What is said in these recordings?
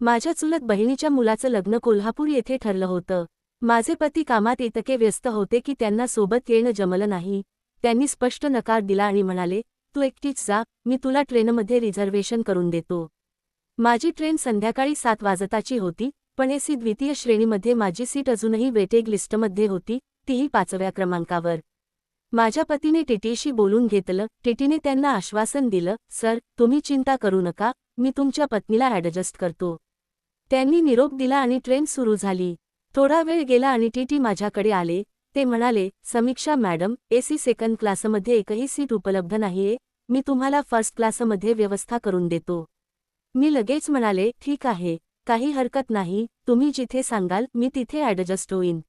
माझ्या चुलत बहिणीच्या मुलाचं लग्न कोल्हापूर येथे ठरलं होतं. माझे पती कामात इतके व्यस्त होते की त्यांना सोबत येणं जमलं नाही. त्यांनी स्पष्ट नकार दिला आणि म्हणाले तू एकटीच जा मी तुला ट्रेनमध्ये रिझर्वेशन करून देतो. माझी ट्रेन संध्याकाळी सात वाजताची होती पण एसी द्वितीय श्रेणीमध्ये माझी सीट अजूनही वेटेग लिस्टमध्ये होती तीही पाचव्या क्रमांकावर. माझ्या पतीने टीटीशी बोलून घेतलं टीटीने त्यांना आश्वासन दिलं सर तुम्ही चिंता करू नका मी तुमच्या पत्नीला ॲडजस्ट करतो. त्यांनी निरोप दिला आणि ट्रेन सुरू झाली. थोडा वेळ गेला आणि टीटी माझ्याकडे आले. ते म्हणाले समीक्षा मॅडम एसी सेकंड क्लासमध्ये एकही सीट उपलब्ध नाहीये. मी तुम्हाला फर्स्ट क्लासमध्ये व्यवस्था करून देतो. मी लगेच म्हणाले ठीक आहे. काही हरकत नाही. तुम्ही जिथे सांगाल मी तिथे ॲडजस्ट होईन.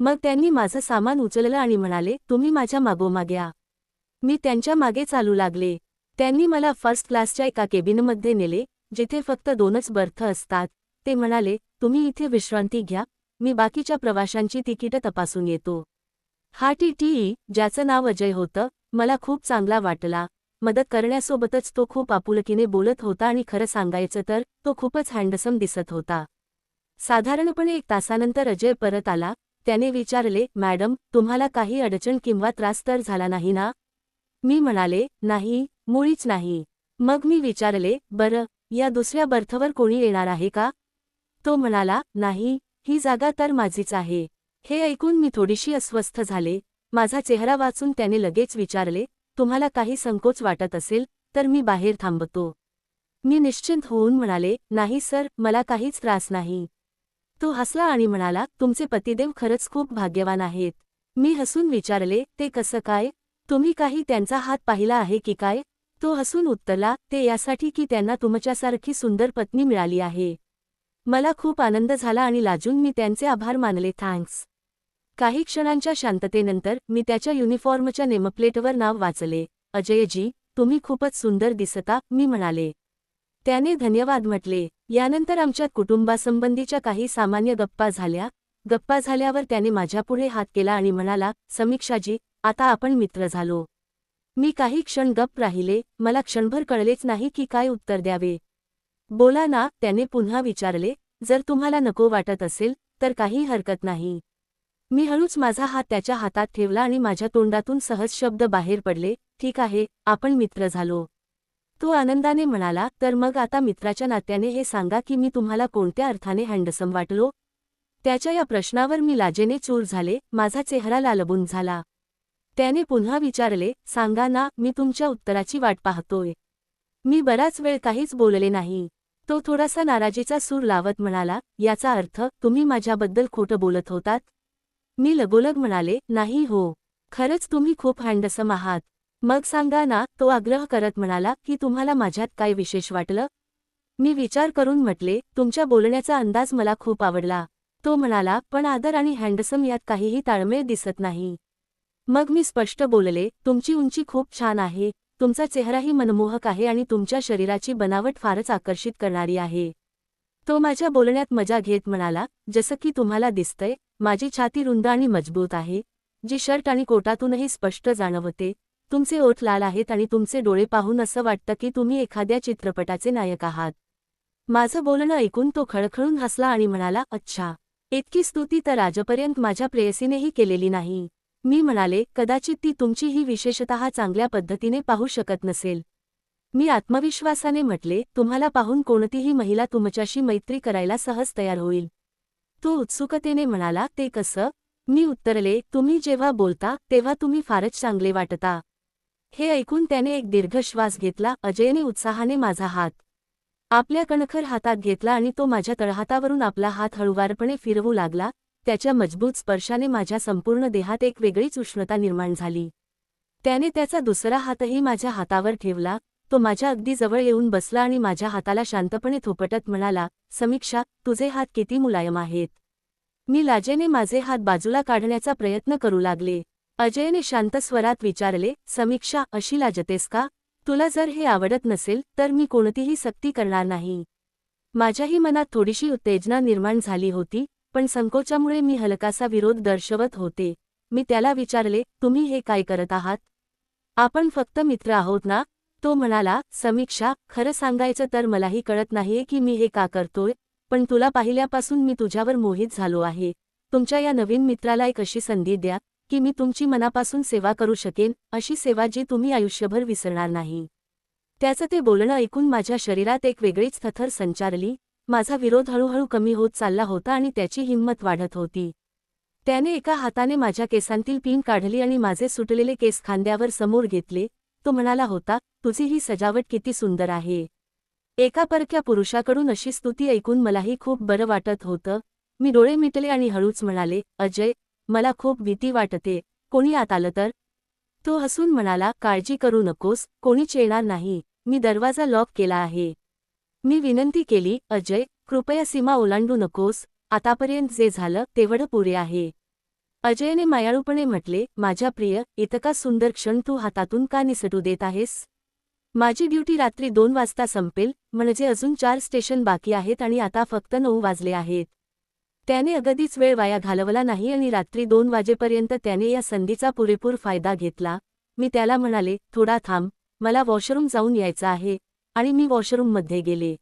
मग त्यांनी माझं सामान उचललं आणि म्हणाले तुम्ही माझ्या मागोमाग्या मी त्यांच्या मागे चालू लागले. त्यांनी मला फर्स्ट क्लासच्या एका केबिनमध्ये नेले जिथे फक्त दोनच बर्थ असतात. ते म्हणाले तुम्ही इथे विश्रांती घ्या मी बाकीच्या प्रवाशांची तिकीटं तपासून येतो हा टी टी ज्याचं नाव अजय होतं मला खूप चांगला वाटला. मदत करण्यासोबतच तो खूप आपुलकीने बोलत होता आणि खरं सांगायचं तर तो खूपच हँडसम दिसत होता. साधारणपणे एक तासानंतर अजय परत आला. त्याने विचारले मॅडम तुम्हाला काही अडचण किंवा त्रास तर झाला नाही ना मी म्हणाले नाही मुळीच नाही मग मी विचारले बरं या दुसऱ्या बर्थवर कोणी येणार आहे का? तो म्हणाला नाही ही जागा तर माझीच आहे. हे ऐकून मी थोडीशी अस्वस्थ झाले. माझा चेहरा वाचून त्याने लगेच विचारले तुम्हाला काही संकोच वाटत असेल तर मी बाहेर थांबतो. मी निश्चिंत होऊन म्हणाले नाही सर मला काहीच त्रास नाही. तो हसला आणि म्हणाला तुमचे पतिदेव खरंच खूप भाग्यवान आहेत. मी हसून विचारले ते कसं काय? तुम्ही काही त्यांचा हात पाहिला आहे की काय? तो हसून उत्तरला ते यासाठी की त्यांना तुमच्यासारखी सुंदर पत्नी मिळाली आहे. मला खूप आनंद झाला आणि लाजून मी त्यांचे आभार मानले. थँक्स. काही क्षणांच्या शांततेनंतर मी त्याच्या युनिफॉर्मच्या नेमप्लेटवर नाव वाचले. अजयजी तुम्ही खूपच सुंदर दिसता मी म्हणाले. त्याने धन्यवाद म्हटले. यानंतर आमच्या कुटुंबासंबंधीच्या काही सामान्य गप्पा झाल्या. गप्पा झाल्यावर त्याने माझ्यापुढे हात केला आणि म्हणाला समीक्षाजी आता आपण मित्र झालो. मी काही क्षण गप्प राहिले. मला क्षणभर कळलेच नाही की काय उत्तर द्यावे. बोला ना त्याने पुन्हा विचारले जर तुम्हाला नको वाटत असेल तर काही हरकत नाही. मी हळूच माझा हात त्याच्या हातात ठेवला आणि माझ्या तोंडातून सहज शब्द बाहेर पडले ठीक आहे आपण मित्र झालो. तो आनंदाने म्हणाला तर मग आता मित्राच्या नात्याने हे सांगा की मी तुम्हाला कोणत्या अर्थाने हँडसम वाटलो? त्याच्या या प्रश्नावर मी लाजेने चूर झाले माझा चेहरा लालबून झाला. त्याने पुन्हा विचारले सांगा ना मी तुमच्या उत्तराची वाट पाहतोय. मी बराच वेळ काहीच बोलले नाही. तो थोडासा नाराजीचा सूर लावत म्हणाला याचा अर्थ तुम्ही माझ्याबद्दल खोटं बोलत होतात? मी लगोलग म्हणाले नाही हो. खरंच तुम्ही खूप हँडसम आहात. मग सांगा ना तो आग्रह करत म्हणाला की तुम्हाला माझ्यात काय विशेष वाटलं? मी विचार करून म्हटले तुमच्या बोलण्याचा अंदाज मला खूप आवडला. तो म्हणाला पण आदर आणि हँडसम यात काहीही ताळमेळ दिसत नाही. मग मी स्पष्ट बोलले तुमची उंची खूप छान आहे. तुमचा चेहराही मनमोहक आहे आणि तुमच्या शरीराची बनावट फारच आकर्षित करणारी आहे. तो माझ्या बोलण्यात मजा घेत म्हणाला जसं की तुम्हाला दिसतंय माझी छाती रुंद आणि मजबूत आहे जी शर्ट आणि कोटातूनही स्पष्ट जाणवते. तुमचे ओठ लाल आहेत आणि तुमचे डोळे पाहून असं वाटतं की तुम्ही एखाद्या चित्रपटाचे नायक आहात. माझं बोलणं ऐकून तो खळखळून हसला आणि म्हणाला अच्छा इतकी स्तुती तर आजपर्यंत माझ्या प्रेयसीनेही केलेली नाही. मी म्हणाले कदाचित ती तुमची ही विशेषतः चांगल्या पद्धतीने पाहू शकत नसेल. मी आत्मविश्वासाने म्हटले तुम्हाला पाहून कोणतीही महिला तुमच्याशी मैत्री करायला सहज तयार होईल. तो उत्सुकतेने म्हणाला ते कसं? मी उत्तरले तुम्ही जेव्हा बोलता तेव्हा तुम्ही फारच चांगले वाटता. हे ऐकून त्याने एक दीर्घ श्वास घेतला अजयने उत्साहाने माझा हात आपल्या कणखर हातात घेतला आणि तो माझ्या तळहातावरून आपला हात हळुवारपणे फिरवू लागला. त्याच्या मजबूत स्पर्शाने माझ्या संपूर्ण देहात एक वेगळीच उष्णता निर्माण झाली. त्याने त्याचा दुसरा हातही माझ्या हातावर ठेवला तो माझ्या अगदी जवळ येऊन बसला आणि माझ्या हाताला शांतपणे थोपटत म्हणाला समीक्षा तुझे हात किती मुलायम आहेत. मी लाजेने माझे हात बाजूला काढण्याचा प्रयत्न करू लागले. अजयने शांत स्वरात विचारले समीक्षा अशी लाजतेस का? तुला जर हे आवडत नसेल तर मी कोणतीही सक्ती करणार नाही. माझ्याही मनात थोडीशी उत्तेजना निर्माण झाली होती पण संकोचामुळे मी हलकासा विरोध दर्शवत होते. मी त्याला विचारले तुम्ही हे काय करत आहात? आपण फक्त मित्र आहोत ना? तो म्हणाला समीक्षा खरं सांगायचं तर मलाही कळत नाहीये की मी हे का करतोय पण तुला पाहिल्यापासून मी तुझ्यावर मोहित झालो आहे. तुमच्या या नवीन मित्राला एक अशी संधी द्या की मी तुमची मनापासून सेवा करू शकेन अशी सेवा जी तुम्ही आयुष्यभर विसरणार नाही. त्याचं ते बोलणं ऐकून माझ्या शरीरात एक वेगळीच थथर संचारली माझा विरोध हळूहळू कमी होत चालला होता आणि त्याची हिंमत वाढत होती. त्याने एका हाताने माझ्या केसांतील पिन काढली आणि माझे सुटलेले केस खांद्यावर समोर घेतले. तो म्हणाला होता तुझी ही सजावट किती सुंदर आहे. एका परक्या पुरुषाकडून अशी स्तुती ऐकून मलाही खूप बरं वाटत होतं. मी डोळे मिटले आणि हळूच म्हणाले अजय मला खूप भीती वाटते. कोणी आत आलं तर? तो हसून म्हणाला काळजी करू नकोस. कोणीच येणार नाही. मी दरवाजा लॉक केला आहे. मी विनंती केली अजय कृपया सीमा ओलांडू नकोस आतापर्यंत जे झालं तेवढं पुरे आहे. अजयने मायाळूपणे म्हटले माझ्या प्रिय इतका सुंदर क्षण तू हातातून का निसटू देत आहेस? माझी ड्युटी रात्री दोन वाजता संपेल म्हणजे अजून चार स्टेशन बाकी आहेत आणि आता फक्त नऊ वाजले आहेत. त्याने अगदीच वेळ वाया घालवला नाही आणि रात्री दोन वाजेपर्यंत त्याने या संधीचा पुरेपूर फायदा घेतला. मी त्याला म्हणाले थोडा थांब मला वॉशरूम जाऊन यायचं आहे. आणि मी वॉशरूममध्ये गेले.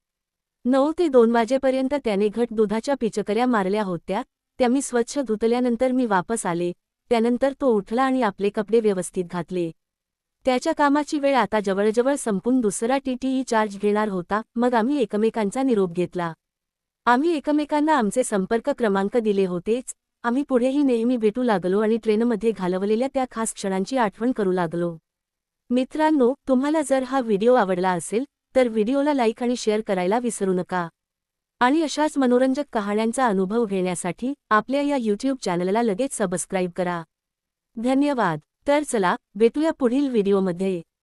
नऊ ते दोन वाजेपर्यंत त्याने घट दुधाच्या पिचकऱ्या मारल्या होत्या त्या मी स्वच्छ धुतल्यानंतर मी वापस आले त्यानंतर तो उठला आणि आपले कपडे व्यवस्थित घातले. त्याच्या कामाची वेळ आता जवळजवळ संपून दुसरा टीटीई चार्ज घेणार होता मग आम्ही एकमेकांचा निरोप घेतला. आम्ही एकमेकांना आमचे संपर्क क्रमांक दिले होतेच आम्ही पुढेही नेहमी भेटू लागलो आणि ट्रेनमध्ये घालवलेल्या त्या खास क्षणांची आठवण करू लागलो. मित्रांनो तुम्हाला जर हा व्हिडिओ आवडला असेल तर व्हिडिओला लाईक आणि शेअर करायला विसरू नका. आणि अशाच मनोरंजक कहाण्यांचा अनुभव घेण्यासाठी आपल्या या यूट्यूब चॅनलला लगेच सबस्क्राईब करा. धन्यवाद. तर चला भेटूया पुढील व्हिडिओमध्ये